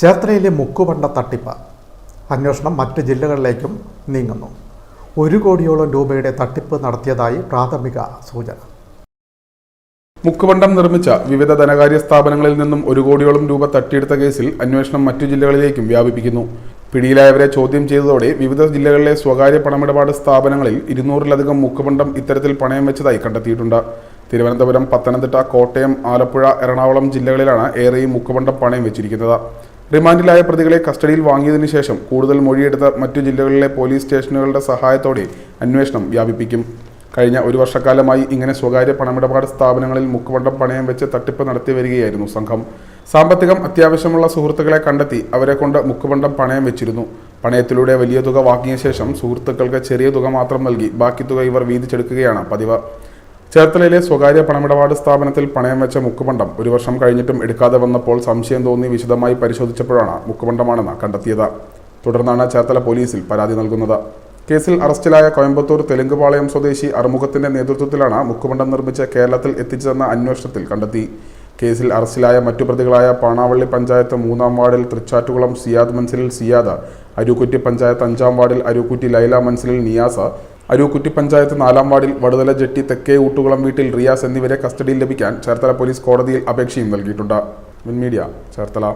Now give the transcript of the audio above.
ചേർത്തലയിലെ മുക്കുപണ്ട തട്ടിപ്പ്. അന്വേഷണം മറ്റ് ജില്ലകളിലേക്കും നീങ്ങുന്നു. ഒരു കോടിയോളം രൂപയുടെ തട്ടിപ്പ് നടത്തിയതായി പ്രാഥമിക സൂചന. മുക്കുപണ്ടം നിർമ്മിച്ച വിവിധ ധനകാര്യ സ്ഥാപനങ്ങളിൽ നിന്നും ഒരു കോടിയോളം രൂപ തട്ടിയെടുത്ത കേസിൽ അന്വേഷണം മറ്റു ജില്ലകളിലേക്കും വ്യാപിപ്പിക്കുന്നു. പിടിയിലായവരെ ചോദ്യം ചെയ്തതോടെ വിവിധ ജില്ലകളിലെ സ്വകാര്യ പണമിടപാട് സ്ഥാപനങ്ങളിൽ ഇരുന്നൂറിലധികം മുക്കുപണ്ടം ഇത്തരത്തിൽ പണയം വെച്ചതായി കണ്ടെത്തിയിട്ടുണ്ട്. തിരുവനന്തപുരം പത്തനംതിട്ട കോട്ടയം ആലപ്പുഴ എറണാകുളം ജില്ലകളിലാണ് ഏറെയും മുക്കുപണ്ടം പണയം വെച്ചിരിക്കുന്നത്. റിമാൻഡിലായ പ്രതികളെ കസ്റ്റഡിയിൽ വാങ്ങിയതിനു ശേഷം കൂടുതൽ മൊഴിയെടുത്ത മറ്റു ജില്ലകളിലെ പോലീസ് സ്റ്റേഷനുകളുടെ സഹായത്തോടെ അന്വേഷണം വ്യാപിപ്പിക്കും. കഴിഞ്ഞ ഒരു വർഷക്കാലമായി ഇങ്ങനെ സ്വകാര്യ പണമിടപാട് സ്ഥാപനങ്ങളിൽ മുക്കുവണ്ടം പണയം വെച്ച് തട്ടിപ്പ് നടത്തി വരികയായിരുന്നു സംഘം. സാമ്പത്തികം അത്യാവശ്യമുള്ള സുഹൃത്തുക്കളെ കണ്ടെത്തി അവരെ കൊണ്ട് മുക്കുവണ്ടം പണയം വെച്ചിരുന്നു. പണയത്തിലൂടെ വലിയ തുക വാങ്ങിയ ശേഷം സുഹൃത്തുക്കൾക്ക് ചെറിയ തുക മാത്രം നൽകി ബാക്കി തുക ഇവർ വീതിച്ചെടുക്കുകയാണ് പതിവ്. ചേർത്തലയിലെ സ്വകാര്യ പണമിടപാട് സ്ഥാപനത്തിൽ പണയം വെച്ച മുക്കുപണ്ടം ഒരു വർഷം കഴിഞ്ഞിട്ടും എടുക്കാതെ വന്നപ്പോൾ സംശയം തോന്നി വിശദമായി പരിശോധിച്ചപ്പോഴാണ് മുക്കുപണ്ടമാണെന്ന് കണ്ടെത്തിയത്. തുടർന്നാണ് ചേർത്തല പോലീസിൽ പരാതി നൽകുന്നത്. കേസിൽ അറസ്റ്റിലായ കോയമ്പത്തൂർ തെലുങ്കുപാളയം സ്വദേശി അറുമുഖത്തിന്റെ നേതൃത്വത്തിലാണ് മുക്കുപണ്ടം നിർമ്മിച്ച് കേരളത്തിൽ എത്തിച്ചതെന്ന അന്വേഷണത്തിൽ കണ്ടെത്തി. കേസിൽ അറസ്റ്റിലായ മറ്റു പ്രതികളായ പാണാവള്ളി പഞ്ചായത്ത് മൂന്നാം വാർഡിൽ തൃച്ചാറ്റുകുളം സിയാദ് മൻസിലിൽ സിയാദ് അരൂക്കുറ്റി പഞ്ചായത്ത് അഞ്ചാം വാർഡിൽ അരൂക്കുറ്റി ലൈല മൻസിലിൽ നിയാസ് അരൂക്കുറ്റി പഞ്ചായത്ത് നാലാം വാർഡിൽ വടുതല ജെട്ടി തെക്കേ ഊട്ടുകുളം വീട്ടിൽ റിയാസ് എന്നിവരെ കസ്റ്റഡിയിൽ ലഭിക്കാൻ ചേർത്തല പോലീസ് കോടതിയിൽ അപേക്ഷയും നൽകിയിട്ടുണ്ട്. മീഡിയ ചേർത്തല.